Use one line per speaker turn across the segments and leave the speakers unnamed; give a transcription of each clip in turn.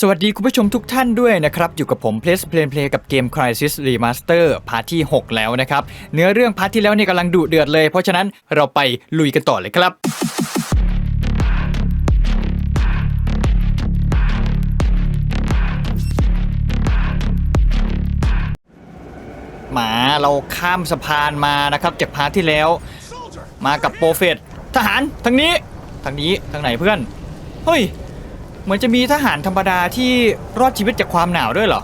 สวัสดีคุณผู้ชมทุกท่านด้วยนะครับ อยู่กับผม p l a y Play Play กับเกม Crisis Remaster พาร์ทที่ 6 แล้วนะครับ เนื้อเรื่องพาร์ทที่แล้วเนี่ยกำลังดุเดือดเลย เพราะฉะนั้นเราไปลุยกันต่อเลยครับหมาเราข้ามสะพานมานะครับ จากพาร์ทที่แล้ว มากับโปรเฟตทหารทางนี้ทางนี้ทางไหนเพื่อนเฮ้ย เหมือนจะมีทหารธรรมดาที่รอดชีวิตจากความหนาวด้วยเหรอ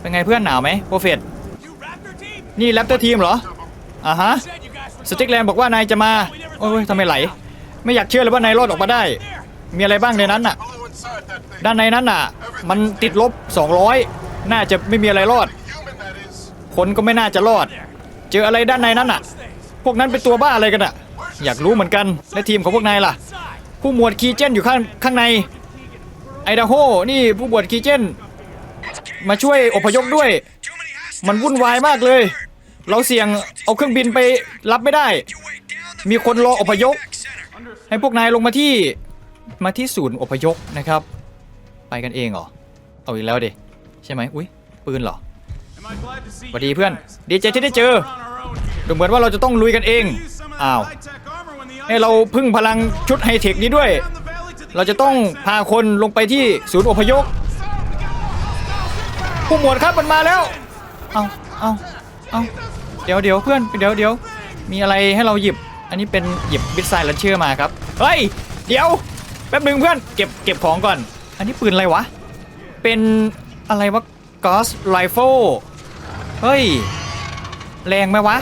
เป็นไงเพื่อนหนาวไหมโปรเฟตนี่แรปเตอร์ทีมเหรอ อ่าฮะ สติ๊กแลนบอกว่านายจะมา โอ้ยทำไมไหล ไม่อยากเชื่อเลยว่านายรอดออกมาได้ มีอะไรบ้างในนั้นน่ะ ด้านในนั้นน่ะ มันติดลบ 200 น่าจะไม่มีอะไรรอด คนก็ไม่น่าจะรอด เจออะไรด้านในนั้นน่ะ พวกนั้นเป็นตัวบ้าอะไรกันอะ อยากรู้เหมือนกัน และทีมของพวกนายล่ะ ผู้หมวดคีเจนอยู่ข้างข้างใน ไอดาโฮนี่ผู้บวชคีเจนมาช่วยอพยพด้วย มันวุ่นวายมากเลย เราเสี่ยงเอาเครื่องบินไปรับไม่ได้ มีคนรออพยพ ให้พวกนายลงมาที่มาที่ศูนย์อพยพนะครับ ไปกันเองเหรอ เอาอีกแล้วดิใช่ไหมอุ้ยปืนเหรอ
สวัสดีเพื่อน
ดีใจที่ได้เจอ ดูเหมือนว่าเราจะต้องลุยกันเอง อ้าวให้
ให้
เรา
เรา
พึ่งพลังชุดไฮเทคนี้ด้วย เราจะต้องพาคนลงไปที่ศูนย์อพยพผู้หมวดครับมันมาแล้ว เอาเอาเอาเดี๋ยวเดี๋ยวเพื่อนเดี๋ยวเดี๋ยวมีอะไรให้เราหยิบ อันนี้เป็นหยิบบิสไซลันเชอร์มาครับ เฮ้ย เดี๋ยว แป๊บหนึ่งเพื่อนเก็บเก็บของก่อน อันนี้ปืนอะไรวะ เป็นอะไรวะกอสไรเฟิลเฮ้ย แรงไหมวะ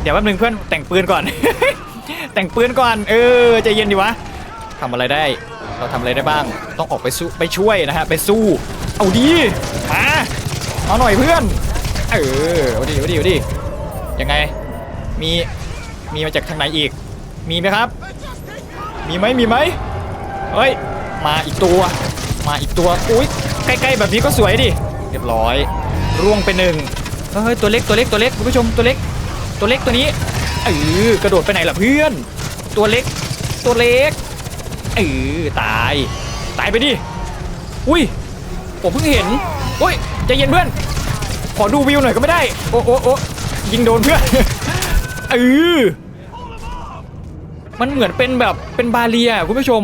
เดี๋ยวแป๊บหนึ่งเพื่อนแต่งปืนก่อน แต่งปืนก่อน เออใจเย็นดีวะ ทำอะไรได้ เราทำอะไรได้บ้าง ต้องออกไปสู้ไปช่วยนะฮะ ไปสู้ เอาดีมาเอาหน่อยเพื่อน เออเอาดิเอาดิเอาดิยังไง มี มีมาจากทางไหนอีก มีไหมครับ มีไหมมีไหมเฮ้ย มาอีกตัว มาอีกตัว อุ้ยใกล้ๆแบบนี้ก็สวยดิ เรียบร้อย ร่วงไปหนึ่งเฮ้ย ตัวเล็ก ตัวเล็ก ตัวเล็ก คุณผู้ชม ตัวเล็ก ตัวเล็กตัวนี้เออกระโดดไปไหนล่ะเพื่อน ตัวเล็ก ตัวเล็ก เออตาย ตายไปดิ อุ้ย ผมเพิ่งเห็น อุ้ยใจเย็นเพื่อน ขอดูวิวหน่อยก็ไม่ได้ โอ้โอ้โอ้ยิงโดนเพื่อน เออ มันเหมือนเป็นแบบเป็นบาเรียอะคุณผู้ชม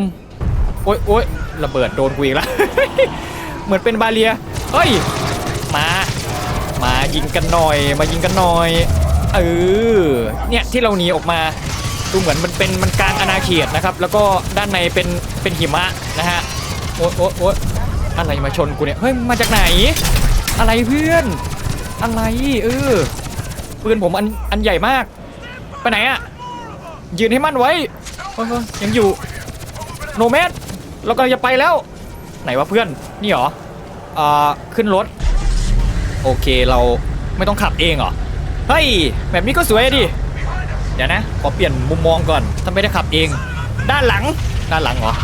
โอ๊ยโอ๊ยระเบิดโดนกูอีกแล้ว เหมือนเป็นบาเรีย เฮ้ย มา มายิงกันหน่อย มายิงกันหน่อย เออ เนี่ยที่เราหนีออกมา ดูเหมือนมันเป็นมันกลางอาณาเขตนะครับ แล้วก็ด้านในเป็นเป็นหิมะนะฮะโอ๊ยโอ๊ยโอ๊ยอะไรมาชนกูเนี่ยเฮ้ยมาจากไหน อะไรเพื่อน อะไรเออปืนผมอันอันใหญ่มาก ไปไหนอะยืนให้มั่นไว้เออยังอยู่โนแมสเรากำลังจะไปแล้ว ไหนวะเพื่อนนี่หรออ่าขึ้นรถ โอเคเราไม่ต้องขับเองเหรอเฮ้ยแบบนี้ก็สวยดิ เดี๋ยวนะขอเปลี่ยนมุมมองก่อนถ้าไม่ได้ขับเอง ด้านหลัง ด้านหลังเหรอ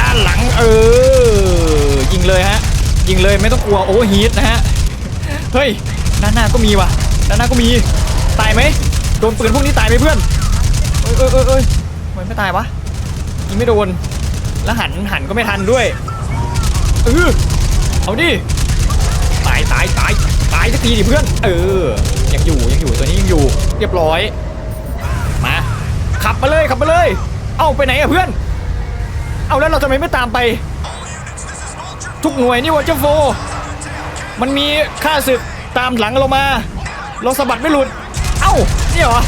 ด้านหลังเออ ยิงเลยฮะ ยิงเลยไม่ต้องกลัวโอเวอร์ฮีทนะฮะ เฮ้ย ด้านหน้าก็มีว่ะ ด้านหน้าก็มี ตายไหมโดนปืนพวกนี้ตายไหมเพื่อน เอ้ยเอ้ยเอ้ยเอ้ยทำไมไม่ตายวะ ยิงไม่โดน แล้วหันหันก็ไม่ทันด้วยเออเอาดิ ตายตายตายตายสักทีดิเพื่อน เออ ยังอยู่ยังอยู่ตัวนี้ยังอยู่ เรียบร้อยมา ขับมาเลยขับมาเลย เอาไปไหนอะเพื่อน เอาแล้วเราทำไมไม่ตามไป ทุกหน่วยนี่วอเจอร์โฟ มันมีค่าศึกตามหลังเรามา เราสะบัดไม่หลุด เอ้านี่เหรอ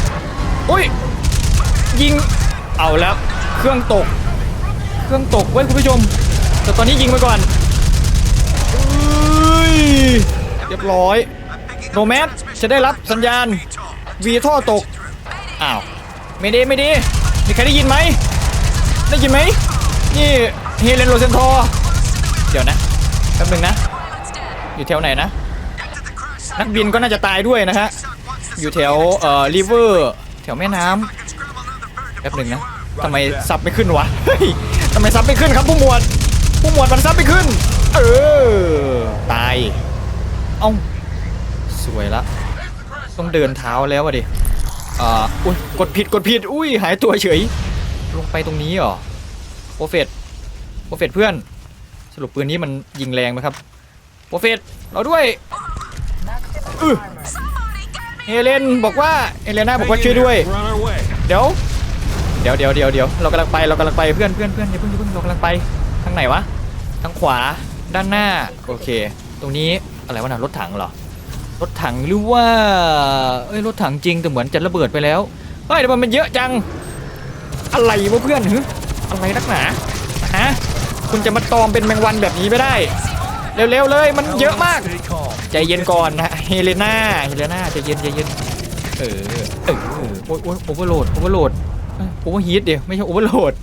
อุ้ยยิงเอาแล้วเครื่องตก เครื่องตกเว้ยคุณผู้ชม แต่ตอนนี้ยิงไปก่อนอเรียบร้อยโนแมสจะได้รับสัญญาณวีท่อตก อ้าว ไม่ดีไม่ดีมีใครได้ยินไหมได้ยินไหมนี่เฮเลนโรเซนทอเดี๋ยวนะแป๊บหนึงนะ อยู่แถวไหนนะ นักบินก็น่าจะตายด้วยนะฮะอยู่แถวเอ่อริเวอร์แถวแม่น้ำแป๊บหนึ่งนะทำไมซับไม่ขึ้นวะทำไมซับไม่ขึ้นครับผู้หมวดผู้หมวดมันซับไม่ขึ้น เออตายเอ้าสวยละต้องเดินเท้าแล้วอะดิ อ่าอุ้ยกดผิดกดผิดอุ้ยหายตัวเฉย ลงไปตรงนี้เหรอโปรเฟตโปรเฟตเพื่อนสสรุปปืนนี้มันยิงแรงไหมครับโปรเฟสเราด้วยอื้อเฮเลนบอกว่าเฮเลน่าบอกว่าช่วยด้วย
We're on our way.
เดี๋ยวเดี๋ยวเดี๋ยวเดี๋ยวเดี๋ยวเรากำลังไปเรากำลังไปเพื่อนเพื่อนเพื่อนอย่าเพิ่งอย่าเพิ่งเรากำลังไปทางไหนวะทางขวาด้านหน้าโอเค ตรงนี้อะไรวะนะรถถังเหรอ รถถังหรือว่าเอ้ยรถถังจริงแต่เหมือนจะระเบิดไปแล้วเฮ้ยแต่มันเยอะจัง อะไรวะเพื่อนฮึอะไรนักหนาฮะคุณจะมาตอมเป็นแมงวันแบบนี้ไม่ได้ เร็วๆเลยมันเยอะมาก ใจเย็นก่อนนะเฮเลนาเฮเลนาใจเย็นใจเย็นเออเออโอ้ยโอ้ยโอเวอร์โหลดโอเวอร์โหลดโอเวอร์ฮีทเดียวไม่ใช่โอเวอร์โหลด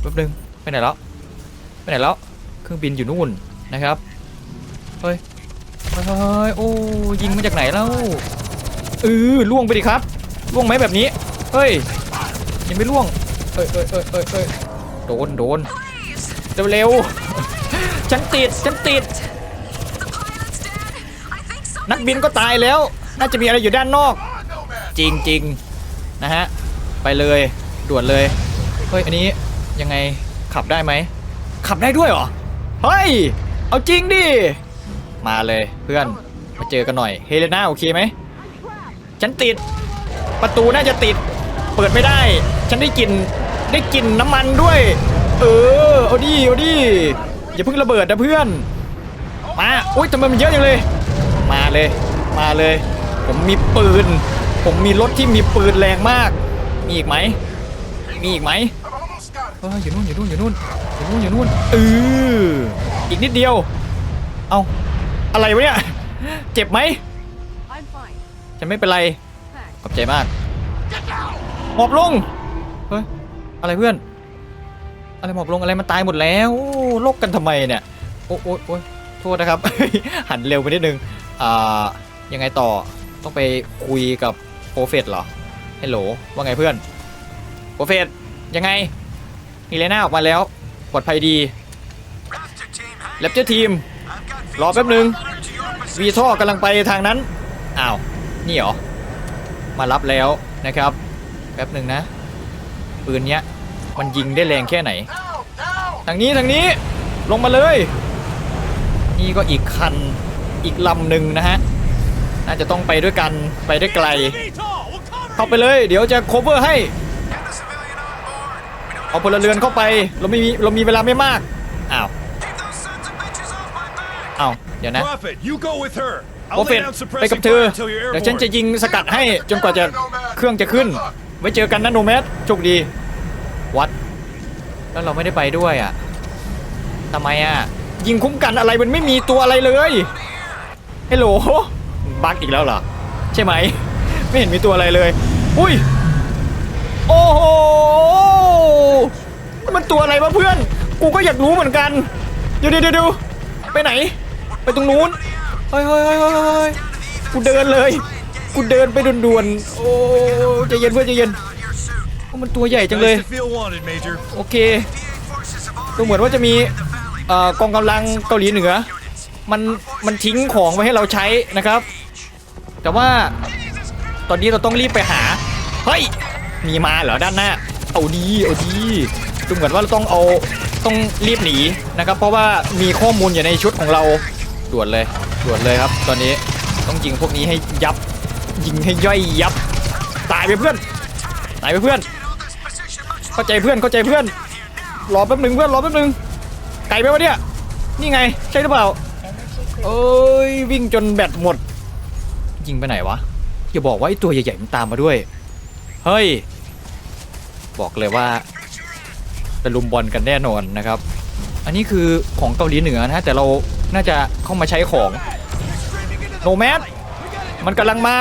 แป๊บนึงไปไหนแล้วไปไหนแล้วเครื่องบินอยู่นู่นนะครับเฮ้ย เฮ้ยยโอ้ยิงมาจากไหนแล้วเออล่วงไปดิครับล่วงไหมแบบนี้เฮ้ยยังไม่ล่วงเอ้ยเอ้ยเอ้ยเอ้ยเอ้ยโดนโดนเร็วๆฉันติดฉันติดนักบินก็ตายแล้ว น่าจะมีอะไรอยู่ด้านนอก จริงจริงนะฮะ ไปเลยด่วนเลย เฮ้ย อันนี้ยังไงขับได้ไหม ขับได้ด้วยเหรอ เฮ้ย เอาจริงดิ มาเลยเพื่อนมาเจอกันหน่อยเฮเลนาโอเคไหมฉันติด ประตูน่าจะติด เปิดไม่ได้ ฉันได้กลิ่นได้กลิ่นน้ำมันด้วย เออเอาดิเอาดิอย่าเพิ่งระเบิดนะเพื่อน มาอุ้ยทำไมมันเยอะจังเลย มาเลย มาเลย ผมมีปืน ผมมีรถที่มีปืนแรงมาก มีอีกไหมมีอีกไหมเอออยู่นู่นอยู่นู่นอยู่นู่นอยู่นู่นอยู่นู่นเอออีกนิดเดียว เอา อะไรวะเนี่ย เจ็บไหม
I'm fine.
ฉันไม่เป็นไร
Thanks.
ขอบใจมาก หมอบลง เฮ้ย อะไรเพื่อน อะไรหมอบลงอะไรมันตายหมดแล้วโลกกันทำไมเนี่ย โอ้โอ้โอ้ยโทษนะครับ หันเร็วไปนิดนึง อ่า ยังไงต่อ ต้องไปคุยกับโปรเฟสเหรอ ฮัลโหล ว่าไงเพื่อน โปรเฟส ยังไง มีเลน่าออกมาแล้ว ปลอดภัยดี แลปเจอร์ทีม รอแป๊บนึงวีท่อกำลังไปทางนั้น อ้าว นี่เหรอ มารับแล้วนะครับ แป๊บหนึ่งนะ ปืนเนี้ย มันยิงได้แรงแค่ไหน ทางนี้ทางนี้ ลงมาเลย นี่ก็อีกคัน อีกลำหนึ่งนะฮะ น่าจะต้องไปด้วยกัน ไปได้ไกล เข้าไปเลย เดี๋ยวจะ cover ให้ เอาพลเรือนเข้าไป เราไม่มี เรามีเวลาไม่มาก อ้าว เดี๋ยวนะ
Prophet, you go with her.
โปร
I'll
เฟ
lay
ต
down
ไปกับ
suppressing
เธอ
fire until you're
เดี๋ยวฉันจะ
airborne.
ยิงสกัดให้จนกว่าจะเครื่องจะขึ้น ไว้เจอกันนะโนแมสโชคดี วัด แล้วเราไม่ได้ไปด้วยอะทำไมอะ ยิงคุ้มกันอะไรมันไม่มีตัวอะไรเลยฮัลโหลบั๊กอีกแล้วเหรอ ใช่ไหม ไม่เห็นมีตัวอะไรเลย อุ้ย โอ้โห มันตัวอะไรวะเพื่อน กูก็อยากรู้เหมือนกัน เดี๋ยวเดี๋ยวเดี๋ยวไปไหน ไปตรงนู้นเฮ้ยเฮ้ยเฮ้ยเฮ้ยเฮ้ยกูเดินเลย กูเดินไปด่วนๆ โอ้ใจเย็นเพื่อนใจเย็นโอ้มันตัวใหญ่จังเลย
Nice to feel wanted, Major.
โอเคดูเหมือนว่าจะมีเอ่อกองกำลังเกาหลีเหนือ มันมันทิ้งของไว้ให้เราใช้นะครับ แต่ว่าตอนนี้เราต้องรีบไปหา เฮ้ย มีมาเหรอด้านหน้า เอาดี เอาดีดูเหมือนว่าเราต้องเอาต้องรีบหนีนะครับ เพราะว่ามีข้อมูลอยู่ในชุดของเรา ด่วนเลยด่วนเลยครับ ตอนนี้ต้องยิงพวกนี้ให้ยับ ยิงให้ย่อยยับ ตายไปเพื่อน ตายไปเพื่อน เข้าใจเพื่อน เข้าใจเพื่อน รอแป๊บหนึ่งเพื่อน รอแป๊บหนึ่งไกลไปวะเนี่ย นี่ไง ใช่หรือเปล่าเอ้ยวิ่งจนแบตหมด ยิงไปไหนวะ อย่าบอกว่าไอ้ตัวใหญ่ๆมันตามมาด้วย เฮ้ย บอกเลยว่าตะลุมบอลกันแน่นอนนะครับ อันนี้คือของเกาหลีเหนือนะแต่เรา น่าจะเข้ามาใช้ของโนแมสมันกำลังมา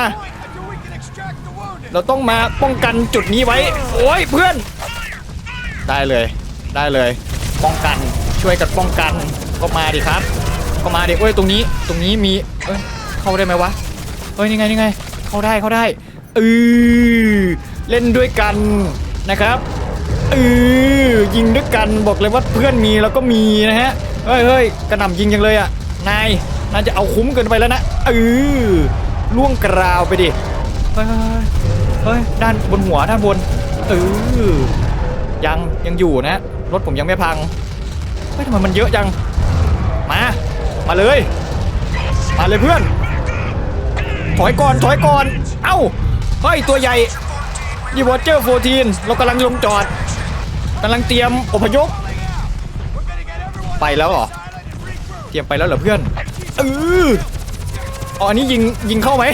เราต้องมาป้องกันจุดนี้ไว้ โอ้ยเพื่อน ได้เลย ได้เลย ป้องกันช่วยกันป้องกันก็มาดิครับ ก็มาดิเอ้ยตรงนี้ ตรงนี้มีเอ้ยเข้าได้ไหมวะเอ้ยนี่ไงนี่ไง เข้าได้เข้าได้เออเล่นด้วยกันนะครับเออยิงด้วยกันบอกเลยว่าเพื่อนมีแล้วก็มีนะฮะ เฮ้ยเฮ้ยกระหน่ำยิงจังเลยอะ นายน่าจะเอาคุ้มเกินไปแล้วนะเออล่วงกราวไปดิ เฮ้ยเฮ้ยด้านบนหัวด้านบนเออยังยังอยู่นะ รถผมยังไม่พังเฮ้ยทำไมมันเยอะจัง มา มาเลย มาเลยเพื่อน ถอยก่อนถอยก่อน เอ้า เฮ้ย ตัวใหญ่ดีวอเจอร์โฟทีนเรากำลังลงจอดกำลังเตรียมอพยพ ไปแล้วเหรอเตรียมไปแล้วเหรอเพื่อนเอออ๋ออันนี้ยิงยิงเข้าไหม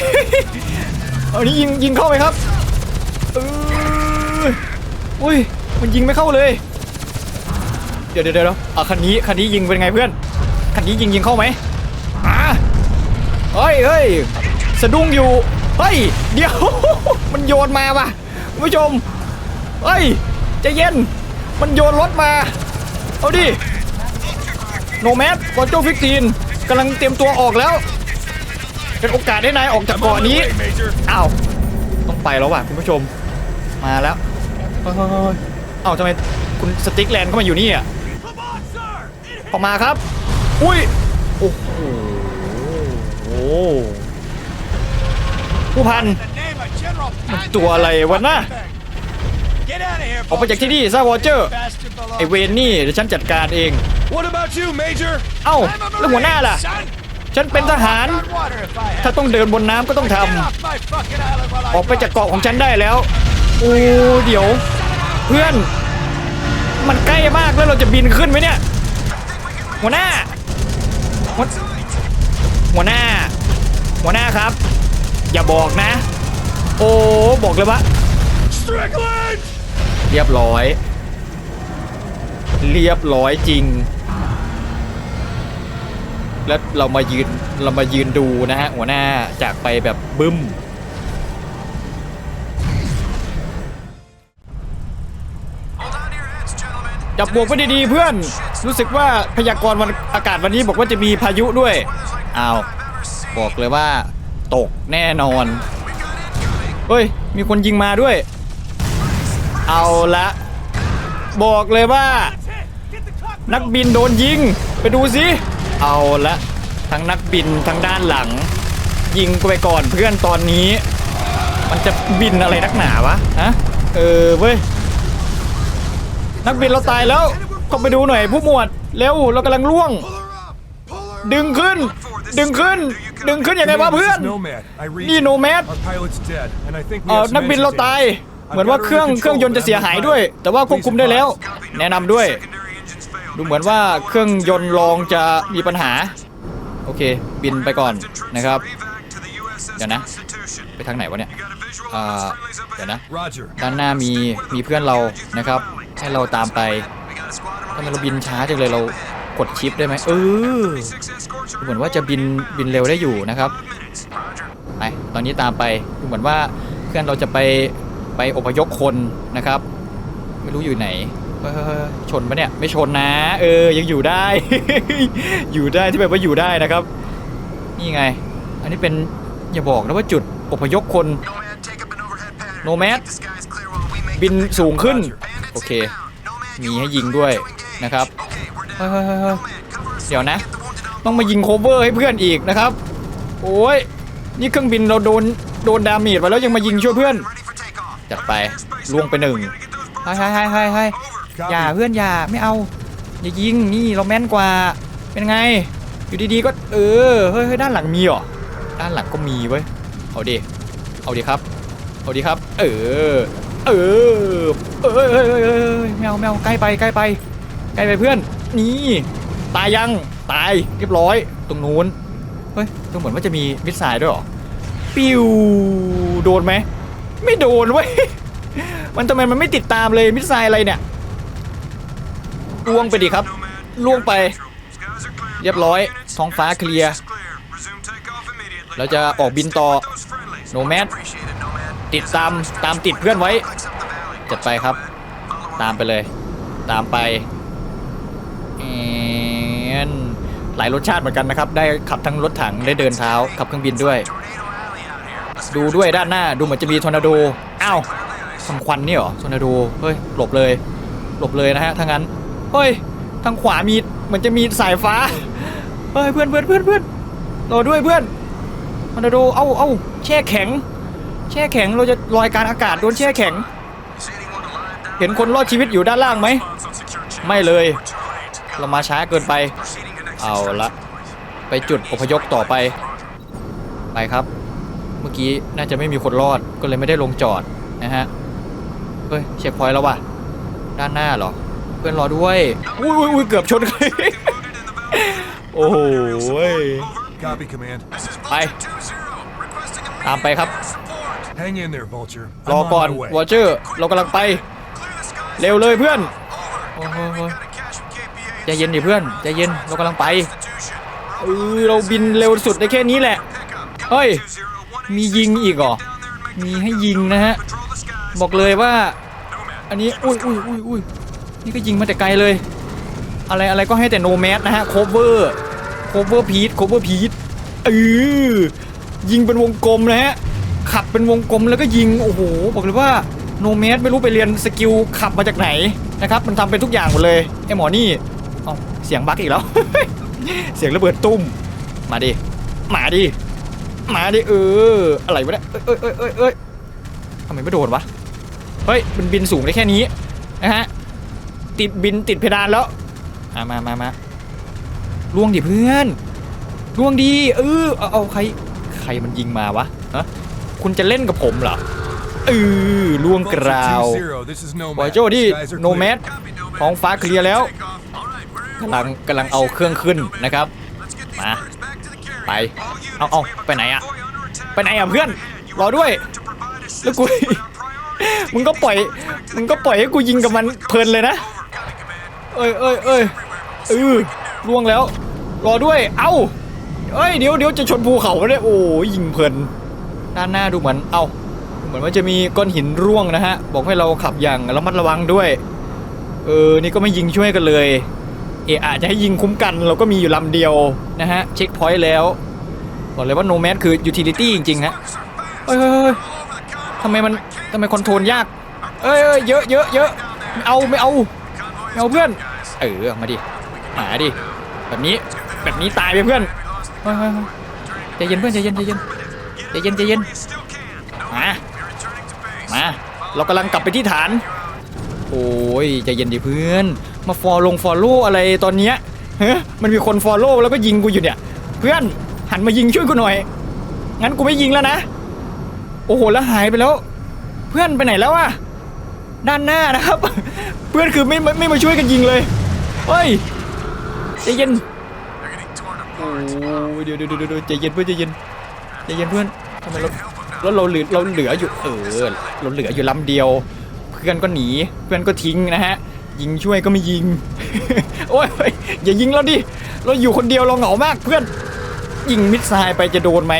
อันนี้ยิงยิงเข้าไหมครับเอออุ้ยมันยิงไม่เข้าเลย เดี๋ยวเดี๋ยวเดี๋ยวอะคันนี้คันนี้ยิงเป็นไงเพื่อนคันนี้ยิงยิงเข้าไหมอ่าเฮ้ยเฮ้ยสะดุ้งอยู่เฮ้ยเดี๋ยวมันโยนมาว่ะคุณผู้ชมเฮ้ยใจเย็น มันโยนรถมา เอาดิ โนแมสกอโจฟิกตีนกำลังเตรียมตัวออกแล้ว เป็นโอกาสให้นายออกจากเกาะนี้ อ้าว ต้องไปแล้วว่ะคุณผู้ชม มาแล้วเฮ้ยเฮ้ยเฮ้ยเอ้าทำไมคุณสติ๊กแลนด์ก็มาอยู่นี่อะออกมาครับ อุ้ย โอ้โหโอ้โหผู้พัน มันตัวอะไรวะน่ะ
Get out of here,
ออกไปจากที่นี่ซะวอเจอร์
Bastard below.
ไอเวนนี่เดี๋ยวฉันจัดการเอง
What about you, Major?
เอ้า
I'm a
แล้วหัวหน้า
Marine,
ล่ะ
son.
ฉันเป็นทหาร
On water if I have
ถ้าต้องเดินบนน้ำก็ต้องทำ
Get off my fucking island while I
ออกไปจาก
run.
เกาะของฉันได้แล้วโอ้เดี๋ยว เพื่อน มันใกล้มากแล้วเราจะบินขึ้นไหมเนี่ย หัวหน้า หัวหัวหน้า หัวหน้าครับ อย่าบอกนะ โอ้บอกเลยว่า
Strickland!
เรียบร้อย เรียบร้อยจริง แล้วเรามายืนเรามายืนดูนะฮะ หัวหน้าจากไปแบบบึ้ม จับบวกไว้ดีๆเพื่อน รู้สึกว่าพยากรณ์วันอากาศวันนี้บอกว่าจะมีพายุด้วย อ้าว บอกเลยว่า ตกแน่นอน เฮ้ย มีคนยิงมาด้วย เอาละ บอกเลยว่า
Get the cockpit
นักบินโดนยิง ไปดูสิ เอาละ ทั้งนักบินทั้งด้านหลัง ยิงกูไปก่อนเพื่อนตอนนี้ มันจะบินอะไรนักหนาวะฮะเออเว้ยนักบินเราตายแล้วก็ไปดูหน่อยผู้หมวดเร็วเรากำลังล่วง ดึงขึ้น ดึงขึ้น ดึงขึ้นยังไงวะเพื่อน
This is Nomad. I read
นี่
you.
โนแมด
Our pilot's dead, and I think we
เออ
have some
นักบินเรา
engine
ตาย
damage.
เหมือนว่าเครื่อง
I've got
เครื่องยนต์จะเสียหายด้วย แต่ว่าควบคุมได้แล้ว แนะนำด้วย ดูเหมือนว่าเครื่องยนต์รองจะมีปัญหา โอเค บินไปก่อนนะครับ เดี๋ยวนะ ไปทางไหนวะเนี่ยอ่าเดี๋ยวนะ
Roger.
ด้านหน้ามีมีเพื่อนเรานะครับ ให้เราตามไปทำไมเราบินช้าจังเลยเรากดชิปได้ไหมเออดูเหมือนว่าจะบินบินเร็วได้อยู่นะครับไปตอนนี้ตามไปดูเหมือนว่าเพื่อนเราจะไป ไปอพยพคนนะครับ ไม่รู้อยู่ไหนเฮ้ยเฮ้ยเฮ้ยชนปะเนี่ย ไม่ชนนะ เออ ยังอยู่ได้ อยู่ได้ที่แบบว่าอยู่ได้นะครับ นี่ไง อันนี้เป็นอย่าบอกนะว่าจุดอพยพคนโนแมสบินสูงขึ้น โอเค มีให้ยิงด้วยนะครับเฮ้ยเฮ้ยเฮ้ยเฮ้ยเดี๋ยวนะ ต้องมายิงโคเวอร์ให้เพื่อนอีกนะครับ โอ้ย นี่เครื่องบินเราโดน โดนดาเมจไปแล้วยังมายิงช่วยเพื่อน จัดไปล่วงไปหนึ่งให้ให้ให้ให้ให้อย่าเพื่อนอย่าไม่เอา อย่ายิงนี่เราแม่นกว่า เป็นไง อยู่ดีๆก็เออเฮ้ยเฮ้ยด้านหลังมีเหรอด้านหลังก็มีเว้ยเอาดิเอาดิครับ เอาดิครับเออเออเออเออ เออเออเออแมวแมวใกล้ไปใกล้ไปใกล้ไปเพื่อน นี่ตายยังตายเรียบร้อย ตรงนู้นเฮ้ยตรงเหมือนว่าจะมีมิสไซล์ด้วยเหรอ ปิวโดนไหม ไม่โดนเว้ย มันทำไมมันไม่ติดตามเลยมิสไซล์อะไรเนี่ยล่วงไปดิครับล่วงไป เรียบร้อยท้องฟ้าเคลียร์เราจะออกบินต่อโนแมสติดตามตามติดเพื่อนไว้ จัดไปครับ ตามไปเลย ตามไปหลายรสชาติเหมือนกันนะครับ ได้ขับทั้งรถถังได้เดินเท้าขับเครื่องบินด้วย ดูด้วยด้านหน้าดูเหมือนจะมีทอร์นาโดอ้าวทางควันนี่เหรอทอร์นาโดเฮ้ยหลบเลย หลบเลยนะฮะถ้างั้นเฮ้ยทางขวามีเหมือนจะมีสายฟ้าเฮ้ยเพื่อนเพื่อนเพื่อนเพื่อนรอด้วยเพื่อนทอร์นาโดเอ้าเอ้าแช่แข็ง แช่แข็งเราจะลอยการอากาศโดนแช่แข็ง เห็นคนรอดชีวิตอยู่ด้านล่างไหมไม่เลย เรามาช้าเกินไป เอาละไปจุดอพยพต่อไป ไปครับ เมื่อกี้น่าจะไม่มีคนรอดก็เลยไม่ได้ลงจอดนะฮะเฮ้ยเช็คพอยต์แล้วว่ะด้านหน้าเหรอ เพื่อนรอด้วยอุ้ยอุ้ยอุ้ยเกือบชนเลยโอ้โหย
Copy, Command.
ไปตามไปครับ
Hang in there, Vulture.
รอ
I'm
ก่อน
on my way.
วอเชอร์เรากำลังไป เร็วเลยเพื่อนโอ้โหใจเย็นดิเพื่อนใจเย็นเรากำลังไปเออเราบินเร็วสุดได้แค่นี้แหละเฮ้ย มียิงอีกเหรอ มีให้ยิงนะฮะ บอกเลยว่า อันนี้ อุ้ยอุ้ยอุ้ยอุ้ยนี่ก็ยิงมาแต่ไกลเลย อะไรอะไรก็ให้แต่โนแมสนะฮะโคเวอร์โคเวอร์พีทโคเวอร์พีทเออยิงเป็นวงกลมนะฮะ ขับเป็นวงกลมแล้วก็ยิง โอ้โห บอกเลยว่าโนแมสไม่รู้ไปเรียนสกิลขับมาจากไหนนะครับ มันทำเป็นทุกอย่างหมดเลยไอ้หมอนี่เอ้าเสียงบั๊กอีกแล้ว เสียงระเบิดตุ้ม มาดิ มาดิ มาดิเออ อะไรวะเนี่ยเอ้ยเอ้ยเอ้ยเอ้ยทำไมไม่โดนวะ เฮ้ย มันบินสูงได้แค่นี้นะฮะ ติดบินติดเพดานแล้วอะมามามาล่วงดิเพื่อนล่วงดี เออเอาเอาใคร ใครมันยิงมาวะฮะคุณจะเล่นกับผมเหรอเออล่วงก
Vulture
ราว
2-0, this is
บอย
Nomad.
โจนี่
Skies are
โนแม
clear.
สท้องฟ้าเคลียร์แล้วกำลังกำลังเอาเครื่องขึ้นนะครับ มา ไป เอาเอาไปไหนอะไปไหนอะเพื่อน รอด้วย แล้วกู มึงก็ปล่อย มึงก็ปล่อยให้กูยิงกับมันเพลินเลยนะ เอ้ยเอ้ยเอ้ยเออล่วงแล้ว รอด้วย เอ้าเอ้ย เดี๋ยวเดี๋ยวจะชนภูเขาเนี่ยโอ้ยยิงเพลิน ด้านหน้าดูเหมือน เอ้า เหมือนว่าจะมีก้อนหินร่วงนะฮะ บอกให้เราขับอย่างระมัดระวังด้วย เออ นี่ก็ไม่ยิงช่วยกันเลย เอะอาจจะให้ยิงคุ้มกันเราก็มีอยู่ลำเดียวนะฮะ เช็คพอยต์แล้ว บอกเลยว่าโนแมสคือยูทิลิตี้จริงๆฮะเฮ้ยเฮ้ยเฮ้ยทำไมมันทำไมคอนโทรลยากเอ้ยเอ้ยเยอะเยอะเยอะไม่เอาไม่เอาไม่เอาเพื่อน เออมาดิมาดิแบบนี้แบบนี้ตายไปเพื่อนเฮ้ยเฮ้ยใจเย็นเพื่อนใจเย็นใจเย็นใจเย็นใจเย็นมามาเรากำลังกลับไปที่ฐาน โอ้ยใจเย็นดิเพื่อน มาฟอลลงฟอลโล่อะไรตอนเนี้ยเฮ้ยมันมีคนฟอลโล่แล้วก็ยิงกูอยู่เนี่ย เพื่อนหันมายิงช่วยกูหน่อย งั้นกูไม่ยิงแล้วนะ โอ้โหแล้วหายไปแล้ว เพื่อนไปไหนแล้วอะด้านหน้านะครับ เพื่อนคือไม่ไม่ไม่มาช่วยกันยิงเลยเฮ้ยใจเย็นโอ้ยเดี๋ยวเดี๋ยวเดี๋ยวเดี๋ยวใจเย็นเพื่อนใจเย็นใจเย็นเพื่อนทำไมเราแล้วเราเหลือเราเหลืออยู่เออเราเหลืออยู่ลำเดียว เพื่อนก็หนีเพื่อนก็ทิ้งนะฮะ ยิงช่วยก็ไม่ยิง โอ้ยอย่ายิงเราดิ เราอยู่คนเดียวเราเหงามากเพื่อน ยิงมิดไซล์ไปจะโดนไหม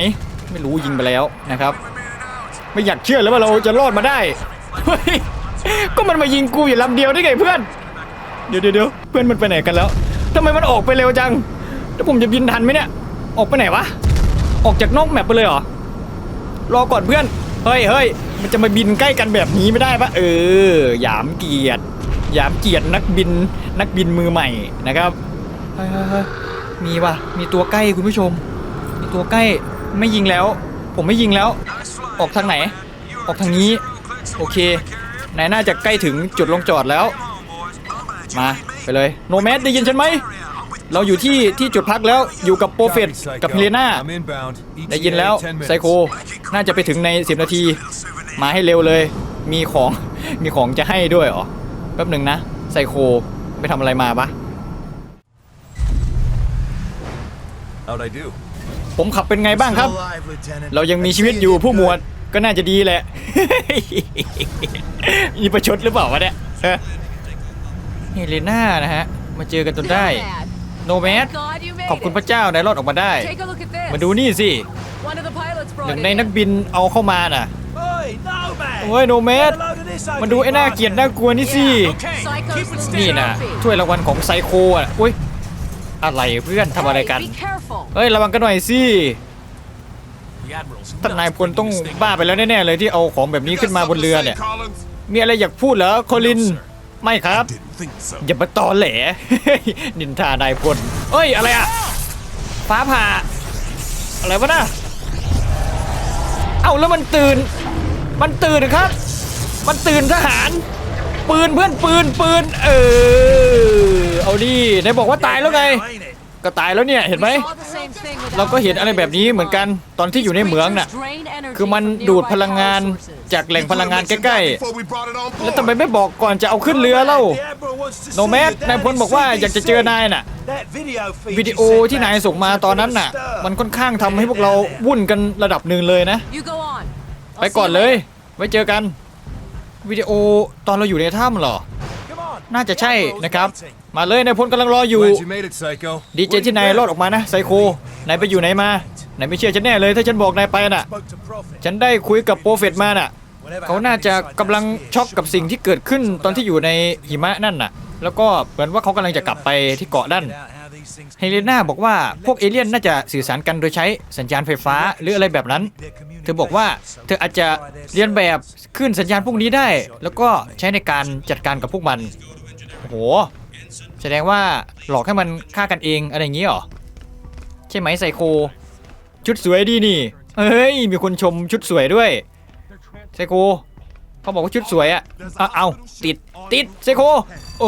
ไม่รู้ยิงไปแล้วนะครับ ไม่อยากเชื่อเลยว่าเราจะรอดมาได้ เฮ้ย ก็มันมายิงกูอยู่ลำเดียวได้ไงเพื่อนเดี๋ยวเดี๋ยวเดี๋ยวเพื่อนมันไปไหนกันแล้วทำไมมันออกไปเร็วจัง แล้วผมจะบินทันไหมเนี่ย ออกไปไหนวะ ออกจากนอกแมปไปเลยเหรอ รอก่อนเพื่อน เฮ้ยเฮ้ยมันจะมาบินใกล้กันแบบนี้ไม่ได้ปะเออหยามเกียรติ หยามเกียรตินักบินนักบินมือใหม่นะครับเฮ้ยเฮ้ยเฮ้ยมีว่ะมีตัวใกล้คุณผู้ชม มีตัวใกล้ไม่ยิงแล้ว ผมไม่ยิงแล้ว ออกทางไหน ออกทางนี้ โอเคไหนน่าจะใกล้ถึงจุดลงจอดแล้ว มาไปเลยโนแมสได้ยินฉันไหมเราอยู่ที่ที่จุดพักแล้วอยู่กับโปรเฟตกับเฮเลนาได้ยินแล้วไซโค น่าจะไปถึงใน 10 นาที มาให้เร็วเลย มีของมีของจะให้ด้วยเหรอ แป๊บหนึ่งนะไซโคไปทำอะไรมาปะ
How'd I do?
ผมขับเป็นไงบ้างครับ เรายังมีชีวิตอยู่ผู้หมวดก็น่าจะดีแหละ มีประชดหรือเปล่าวะเนี่ยฮะเฮเลน่านะฮะ มาเจอกันจนได้ โนแมส ขอบคุณพระเจ้านายรอดออกมาได้
Take a look at this.
มาดูนี่สิ
One of the pilots
ห
brought
นึ่ง
it
ใน
in.
นักบินเอาเข้ามาน่ะ
Oi, no man!
โอ้ยโนแมส
Get a load of this
มาดูไอ้หน้าเกลียดน่ากลัวนี่สิ
Psycho's little
นี่นะ
trophy.
ถ้วยรางวัลของไซโคอะอุ้ยอะไรเพื่อนทำอะไรกัน
Hey, be careful.
เฮ้ยระวังกันหน่อยสิ
The Admiral's
ท่านนายพลต้องบ้าไปแล้วแน่ๆเลยที่เอาของแบบนี้ขึ้นมาบนเรือเนี่ย
Collins?
มีอะไรอยากพูดเหรอโคลิน ไม่ครับ
Didn't think so.
อย่ามาตอแหล นินทานายพลเอ้ยอะไรอะฟ้าผ่า อะไรวะน่ะ เอ้าแล้วมันตื่น มันตื่นครับ มันตื่นทหาร ปืนเพื่อนปืนปืน เออ เอาดิไหนบอกว่าตายแล้วไง ก็ตายแล้วเนี่ยเห็นไหม เราก็เห็นอะไรแบบนี้เหมือนกันตอนที่อยู่ในเหมืองน่ะ คือมันดูดพลังงานจากแหล่งพลังงานใกล้ๆ แล้วทำไมไม่บอกก่อนจะเอาขึ้นเรือเล่า โนแมสนายพลบอกว่าอยากจะเจอนายน่ะ วิดีโอที่นายส่งมาตอนนั้นน่ะ มันค่อนข้างทำให้พวกเราวุ่นกันระดับหนึ่งเลยนะ ไปก่อนเลย ไว้เจอกัน วิดีโอตอนเราอยู่ในถ้ำเหรอ น่าจะใช่นะครับ มาเลยนายพลกำลังรออยู่ ดีเจที่นายรอดออกมานะไซโคนายไปอยู่ไหนมา นายไม่เชื่อฉันแน่เลยถ้าฉันบอกนายไปน่ะ ฉันได้คุยกับโปรเฟตมาน่ะ เขาน่าจะ
happened inside
กำลังช็อกกับสิ่งที่เกิดขึ้นตอนที่อยู่ในหิมะนั่นน่ะ แล้วก็เหมือนว่าเขากำลังจะกลับไปที่เกาะนั่น เฮเลนาบอกว่าพวกเอเลี่ยนน่าจะสื่อสารกันโดยใช้สัญญาณไฟฟ้าหรืออะไรแบบนั้น เธอบอกว่าเธออาจจะเรียนแบบขึ้นสัญญาณพวกนี้ได้ แล้วก็ใช้ในการจัดการกับพวกมันโอ้โหแสดงว่าหลอกให้มันฆ่ากันเองอะไรอย่างนี้หรอใช่ไหมไซโค ชุดสวยดีนี่เฮ้ยมีคนชมชุดสวยด้วยไซโค เขาบอกว่าชุดสวยอะอะเอาติดติดไซโค เอ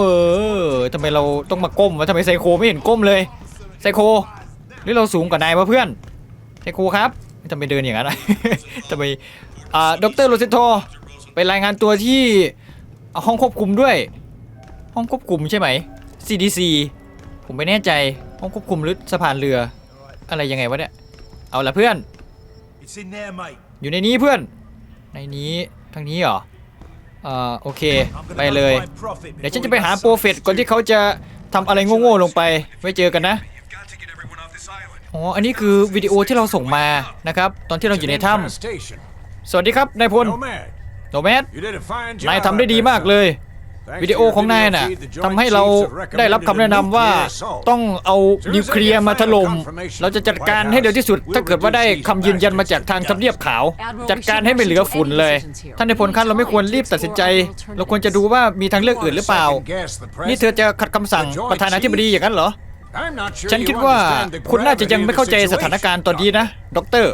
อทำไมเราต้องมาก้มวะทำไมไซโคไม่เห็นก้มเลยไซโคหรือเราสูงกว่านายวะเพื่อนไซโคครับทำไมเดินอย่างนั้นอะทำไมอ่าดรโรเซโตไปรายงานตัวที่ห้องควบคุมด้วย ห้องควบคุมใช่ไหม CDC ผมไม่แน่ใจห้องควบคุมหรือสะพานเรือ อะไรยังไงวะเนี่ย เอาละเพื่อน
It's in there, mate.
อยู่ในนี้เพื่อน ในนี้ ทางนี้เหรอเอ่อโอเค
I'm gonna
ไป
go
เลย
find Prophet
เดี๋ยวฉัน
before
จะไป
he
หา
does
โปรเฟต
something
ก่อนที่เขาจะทำอะไรโง่ๆลงไป ไว้เจอกันนะ
You've got to get everyone off this island.
อ๋อ อันนี้คือวิดีโอที่เราส่งมานะครับ ตอนที่เราอยู่ในถ้
Station. ำ
สวัสดีครับนายพล
Nomad,
โนแมส
you did a fine job.
นายทำได้ดี
out there,
มาก
son.
เลย
Thanks
วิดีโอ
to your
ของนาย
video
น่ะ
feed, the Joint
ทำให้เรา
Chiefs have
ได้รับคำแนะนำว่า
recommended a nuclear assault.
ต้องเอานิวเคลียร์มาถล่มเราจะจัดการให้เร็วที่สุด ถ้าเกิดว่าได้คำยืนยันมาจากทางทำเนียบขาว จัดการให้ไม่เหลือฝุ่นเลย ท่านในายพลครับเราไม่ควรรีบตัดสินใจ เราควรจะดูว่ามีทางเลือกอื่นหรือเปล่า นี่เธอจะขัดคำสั่งประธานาธิบดีอย่างนั้นเหรอ
I'm not sure
ฉัน
you
คิดว่า
understand the
คุณน่าจะยัง
gravity
ไม่
of
เข้า
the
ใจสถานการณ์ตอนนี้นะ ด็อกเตอร์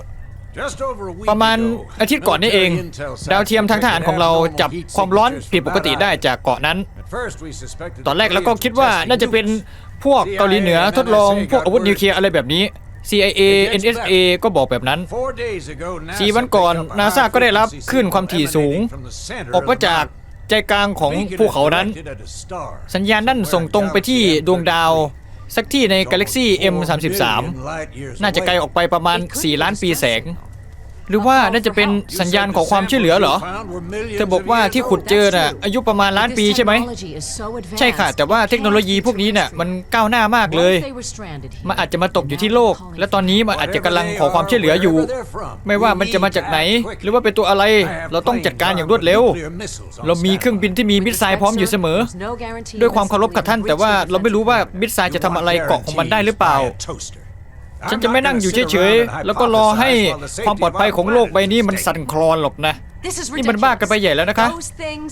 Just over a week
ประมาณ
ago,
อาทิตย์ก่อนนี่เอง
military intel sites
ดาวเทียมทางทหารของเรา
detected
จับ
abnormal heat
ความร้อน
signatures
ผิดปกติ
from
ได้
Bad
จากเกาะนั้น
At first we suspected
ตอนแรกแล้วก็
the
คิดว่า
Koreans were
น่าจะเป็น
testing
พวกเกาหลีเหนือทดลองพวกอาวุธนิวเคลียร์อะไรแบบนี้ CIA NSA ก็บอกแบบนั้น
nukes. Four days ago, NASA
สี่วันก่อน
picked up a
นาซาก็ได้รับ
high-frequency
คลื่นความถี่สูง
emanating from the center
ออกมา
of the
จาก
mountain.
ใจกลางของ
Beacon
ภู
is
เขานั้น
directed at a star.
สัญญาณนั่นส่งตรงไปที่ดวงดาว สักที่ในกาแล็กซี่ M33 น่าจะไกลออกไปประมาณ 4 ล้านปีแสง หรือว่าน่าจะเป็นสัญญาณของความช่วยเหลือเหรอ เธอบอกว่าที่ขุดเจอน่ะอายุประมาณล้านปีใช่ไหม ใช่ค่ะ แต่ว่าเทคโนโลยีพวกนี้น่ะมันก้าวหน้ามากเลย มันอาจจะมาตกอยู่ที่โลก และตอนนี้มันอาจจะกำลังขอความช่วยเหลืออยู่ ไม่ว่ามันจะมาจากไหน หรือว่าเป็นตัวอะไร เราต้องจัดการอย่างรวดเร็ว เรามีเครื่องบินที่มีมิสไซล์พร้อมอยู่เสมอ ด้วยความเคารพกับท่าน แต่ว่าเราไม่รู้ว่ามิสไซล์จะทำอะไรเกาะของมันได้หรือเปล่า ฉันจะไม่นั่งอยู่เฉยๆ แล้วก็รอให้ความปลอดภัยของโลกใบนี้มันสั่นคลอนหรอกนะ นี่มันบ้ากันไปใหญ่แล้วนะคะ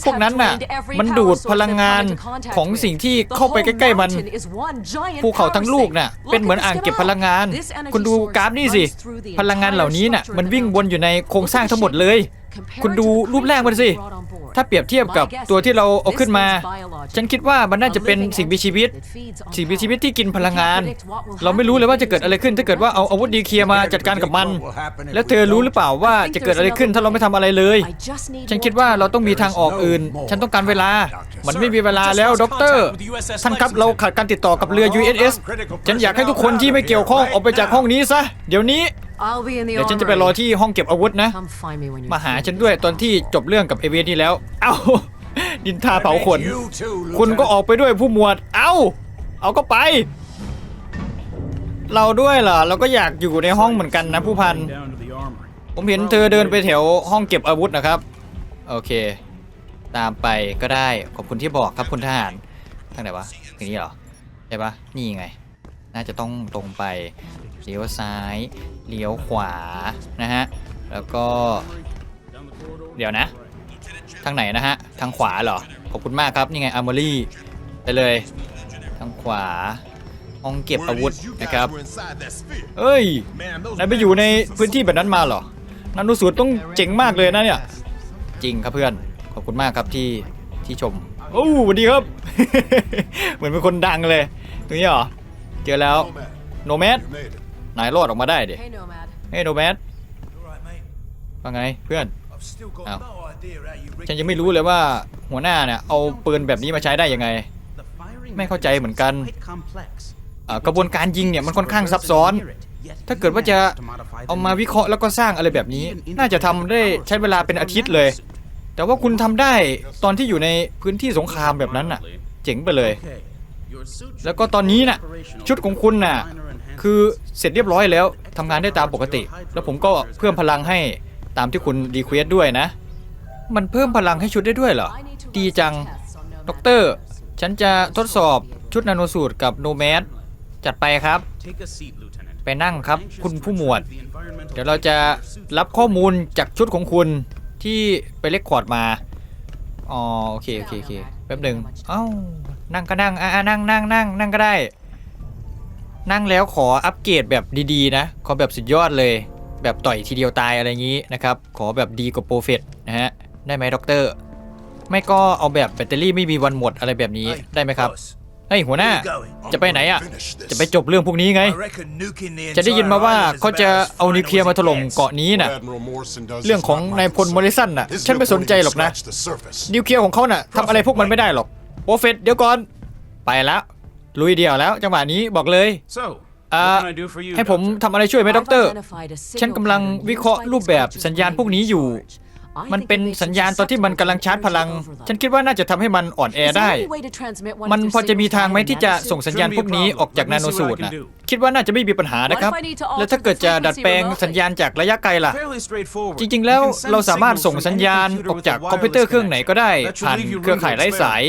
พวกนั้นน่ะ มันดูดพลังงานของสิ่งที่เข้าไปใกล้ๆมัน ภูเขาทั้งลูกน่ะ เป็นเหมือนอ่างเก็บพลังงาน คุณดูกราฟนี่สิ พลังงานเหล่านี้น่ะ มันวิ่งวนอยู่ในโครงสร้างทั้งหมดเลย คุณดูรูปแรกมันสิ ถ้าเปรียบเทียบกับตัวที่เราเอาขึ้นมา ฉันคิดว่ามันน่าจะเป็นสิ่งมีชีวิต สิ่งมีชีวิตที่กินพลังงาน เราไม่รู้เลยว่าจะเกิดอะไรขึ้น ถ้าเกิดว่าเอาอาวุธดีเคียร์มาจัดการกับมัน แล้วเธอรู้หรือเปล่าว่าจะเกิดอะไรขึ้นถ้าเราไม่ทำอะไรเลย ฉันคิดว่าเราต้องมีทางออกอื่น ฉันต้องการเวลา มันไม่มีเวลาแล้วด็อกเตอร์ท่านครับเราขาดการติดต่อกับเรือ USS ฉันอยากให้ทุกคนที่ไม่เกี่ยวข้องออกไปจากห้องนี้ซะ เดี๋ยวนี้ เดี๋ยวฉันจะไปรอที่ห้องเก็บอาวุธนะ มาหาฉันด้วยตอนที่จบเรื่องกับเอเวนนี่แล้ว เอ้า ดินทาเผาขน คุณก็ออกไปด้วยผู้หมวด เอ้า เอาก็ไป เราด้วยเหรอ เราก็อยากอยู่ในห้องเหมือนกันนะผู้พัน
down to the armory.
ผมเห็นเธอเดินไปแถวห้องเก็บอาวุธนะครับ โอเค ตามไปก็ได้ ขอบคุณที่บอกครับคุณทหาร ทางไหนวะทางนี้เหรอ ใช่ปะนี่ไง น่าจะต้องตรงไปเลี้ยวซ้ายเลี้ยวขวานะฮะแล้วก็ เดี๋ยวนะ ทางไหนนะฮะ ทางขวาเหรอ ขอบคุณมากครับ นี่ไงอาร์มอรี่ไปเลย ทางขวาห้องเก็บอาวุธนะครับ เอ้ย นายไปอยู่ในพื้นที่แบบนั้นมาเหรอนันนุสูตรต้องเจ๋งมากเลยนะเนี่ย จริงครับเพื่อน ขอบคุณมากครับที่ที่ชม โอ้สวัสดีครับ เหมือนเป็นคนดังเลย ตรงนี้เหรอ เจอแล้ว โนแมส นายรอดออกมาได้ดิ
Hey, Nomad.
เฮ้ยโนแมส
All right, mate.
ว่าไงเพื่อน
I've still got
Ow.
no idea how you rigged
ฉันยังไม่รู้เลยว่าหัวหน้าเนี่ยเอาปืนแบบนี้มาใช้ได้ยังไง
The firing
ไม่เข้าใจเหมือนกัน
is quite complex.
อ่ากระบวนการยิงเนี่ยมันค่อนข้างซับซ้อน ถ้าเกิดว่าจะเอามาวิเคราะห์แล้วก็สร้างอะไรแบบนี้ น่าจะทำได้ใช้เวลาเป็นอาทิตย์เลย แต่ว่าคุณทำได้ตอนที่อยู่ในพื้นที่สงครามแบบนั้นน่ะ เจ๋งไปเลย แล้วก็ตอนนี้น่ะ ชุดของคุณน่ะ คือเสร็จเรียบร้อยแล้วทำงานได้ตามปกติ แล้วผมก็เพิ่มพลังให้ตามที่คุณรีเควสด้วยนะ มันเพิ่มพลังให้ชุดได้ด้วยเหรอ ดีจัง ด็อกเตอร์ ฉันจะทดสอบชุดนาโนสูตรกับโนแมสจัดไปครับ ไปนั่งครับคุณผู้หมวด เดี๋ยวเราจะรับข้อมูลจากชุดของคุณที่ไปเลคคอร์ดมา อ๋อโอเคโอเคโอเคแป๊บหนึ่งเอ้านั่งก็นั่งอ่านั่งนั่งนั่งนั่งก็ได้ นั่งแล้วขออัปเกรดแบบดีๆนะ ขอแบบสุดยอดเลย แบบต่อยทีเดียวตายอะไรอย่างนี้นะครับ ขอแบบดีกว่าโปรเฟตนะฮะ ได้ไหมด็อกเตอร์ ไม่ก็เอาแบบแบตเตอรี่ไม่มีวันหมดอะไรแบบนี้
Hey,
ได้ไหมครับ
boss.
เฮ้ยหัวหน้า
Where you going?
จะไปไหนอะ
Finish this.
จะไปจบเรื่องพวกนี้ไง
I reckon nuking the
จะได้ยิน
entire
มาว่า
island is
เขาจะ
about as
เอานิวเคลียร์มาถล่ม
final as it
เกาะนี้
What
น่ะ
Admiral Morrison does
เรื่อง
is
ของ
not my
นายพล
concern.
มอริสันน่ะ
His
ฉันไม่สน
reporting
ใจหรอกนะ
scratched the surface.
นิวเคลียร์ของเขาน่ะทำอะไรพวกมันไม่ได้หรอกโปรเฟตเดี๋ยวก่อน ไปแล้ว ลุยเดียวแล้วจังหวะนี้บอกเลย
So,
Uh,
what can I do for you,
ให้ผม
Doctor?
ทำอะไรช่วยไหม
I've
ด็อกเตอร์
identified a signal
ฉันกำลัง
pattern
วิเคราะห์
used by
รูปแบบ
the
สัญญาณพวกนี้อยู่
I
มัน
think
เป็น
it makes
สัญญาณตอนที่มันกำลังชาร์จพลัง ฉันคิดว่าน่าจะทำให้มันอ่อนแอ
Is there
ได้
any way to transmit one of
มัน
your
พอจะมี
signals
ทางไหม
via
ที่จะ
nanosuit?
ส่งสัญญาณพวกนี้ออกจาก
Let me
นาโน
see what
สู
I
ตร
can
นะ
do.
คิดว่าน่าจะไม่มีปัญหานะครับ
What if I need to alter
แล้วถ้าเกิดจะ
the
ดัดแปลง
frequency
สัญญาณจากระยะไกลล่ะ
Fairly straightforward.
จริง ๆ แล้ว
You can send
เราสามารถ
signals
ส่ง
from
สัญ
any
ญาณ
computer
ออก
with
จาก
a
คอมพิวเตอร์
wireless
เครื่องไหนก็ได้
connection. That should
ผ่าน
leave you
เครือ
room
ข่าย
to
ไร้
experiment.
สาย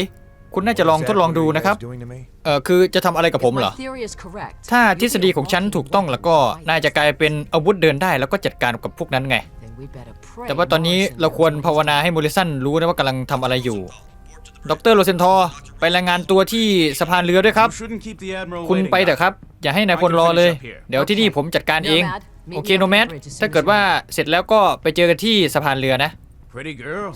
คุณน่าจะลองทดลองดูนะครับ
Doing to me?
เออคือจะทำอะไรกับผมเหรอ
If my theory is correct,
ถ้า
you'll
ทฤษฎีของฉัน
be a
ถูกต้องแล้วก็
walking
น่าจะกลายเป็นอาวุธเดินได้แล้วก็จัดการกับพวกนั้นไง
Then we better pray
แต่ว่าตอนนี้
Morrison
เราควร
knows
ภาวนาให้โมริสันรู้นะว่ากำลังทำอะไรอยู่ ดรโรเซนทอร์ไปรายงานตัวที่สะพานเรือด้วยครับ
You shouldn't keep the Admiral
คุณ
waiting,
ไปเถอะครับ อย่าให้นายพลรอเลย เดี๋ยวที่นี่ผมจัดการเอง โอเคโนแมดถ้าเกิดว่าเสร็จแล้วก็ไปเจอกันที่สะพานเรือนะ
Pretty girl.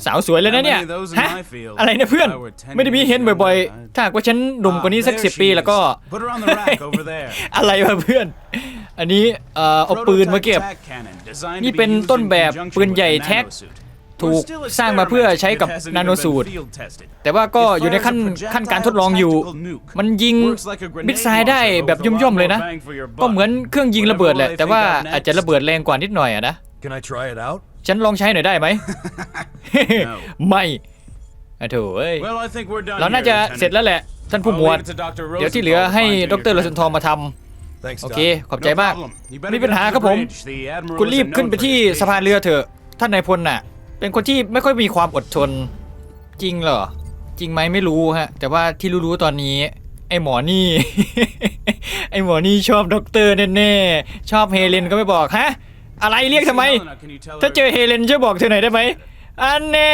สาวสวยเลยนะเนี่ย
How many of those in
ฮะ
my field?
อะไรนะเพื่อน
If I were 10
ไม่ได้มีเห็น
years
บ่อย
younger,
ๆถ้าหากว่าฉันหนุ่มกว่านี้สัก
Ah,
สิ
there
ปี
she
แล้วก็
is. Put her on the rack over there.
อะไรวะเพื่อน อันนี้เอ่อเอาปืนมาเก็บ
Prototype tac cannon designed
นี่
to be
เป็น
used
ต้น
in
แบบ
conjunction
ปืนใหญ่
with the
แท็ก
nanosuit.
ถูก
We're still
สร้างมาเพื่อใช้กับ
experimenting. It
นา
hasn't
โน
even
สูตร
been field tested.
แต่ว่าก็
It
อยู่ในขั้น
fires a
ขั้นการทดลองอยู่
projectile tactical nuke.
มันยิง
Works like a grenade
มิดไซล์ได้
launcher
แบบ
with a lot
ย่อมๆเลย
more
นะ
bang for your buck.
ก็เหมือนเครื่องยิงระเบิดแหละ
Whatever
แต่ว่า
they think of
อาจจะ
next.
ระเบิดแรงกว่านิดหน่อยอะนะ
Can I try it out?
ฉันลองใช้หน่อยได้ไหม
No.
ไม่อะโถเอ้ย
Well, I think we're done
เราน่า
here,
จะ
Lieutenant.
เสร็จแล้วแหละ ท่านผู้หมวด
I'll leave it to Dr.
เดี๋ยวที่เหลือ
Rosenthal to
ให้
fine-tune
ด
your
รโรเซนทอ
friend.
มาท
Thanks, ำ
โอ
Doc.
เค ขอบใจ
No
มาก
problem. You
มี
better
ปัญ
get
หา
to
ครับ
the
ผม
bridge. The Admiral
คุณรีบ
isn't
ขึ้น
known
ไป
for
ที่
his
สะพาน
patience.
เรือเถอะ ท่านนายพลน่ะ เป็นคนที่ไม่ค่อยมีความอดทน จริงเหรอ จริงไหมไม่รู้ฮะ แต่ว่าที่รู้ๆตอนนี้ ไอ้หมอนี่ ไอ้หมอนี่ชอบด็อกเตอร์แน่ๆ ชอบเฮเลนก็ไม่บอกฮะ อะไรเรียกทำไม
Helena, can you tell
ถ้า
her-
เจอเฮเลนช่วยบอกเธอหน่อยได้ไหมอันแน่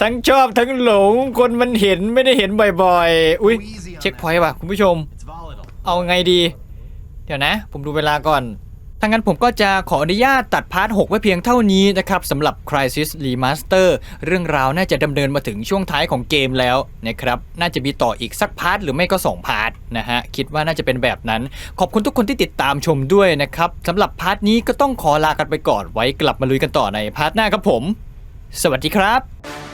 ทั้งชอบทั้งหลงคนมันเห็นไม่ได้เห็นบ่อยๆ อุ้ยเช็คพอยต์ว่ะคุณผู้ชม
It's volatile.
เอาไงดี เดี๋ยวนะ ผมดูเวลาก่อน ถ้างั้นผมก็จะขออนุญาตตัดพาร์ท 6 ไว้เพียงเท่านี้นะครับสำหรับ Crisis Remaster เรื่องราวน่าจะดำเนินมาถึงช่วงท้ายของเกมแล้วนะครับน่าจะมีต่ออีกสักพาร์ทหรือไม่ก็ 2 พาร์ทนะฮะ คิดว่าน่าจะเป็นแบบนั้น ขอบคุณทุกคนที่ติดตามชมด้วยนะครับสำหรับพาร์ทนี้ก็ต้องขอลากันไปก่อนไว้กลับมาลุยกันต่อในพาร์ทหน้าครับผม สวัสดีครับ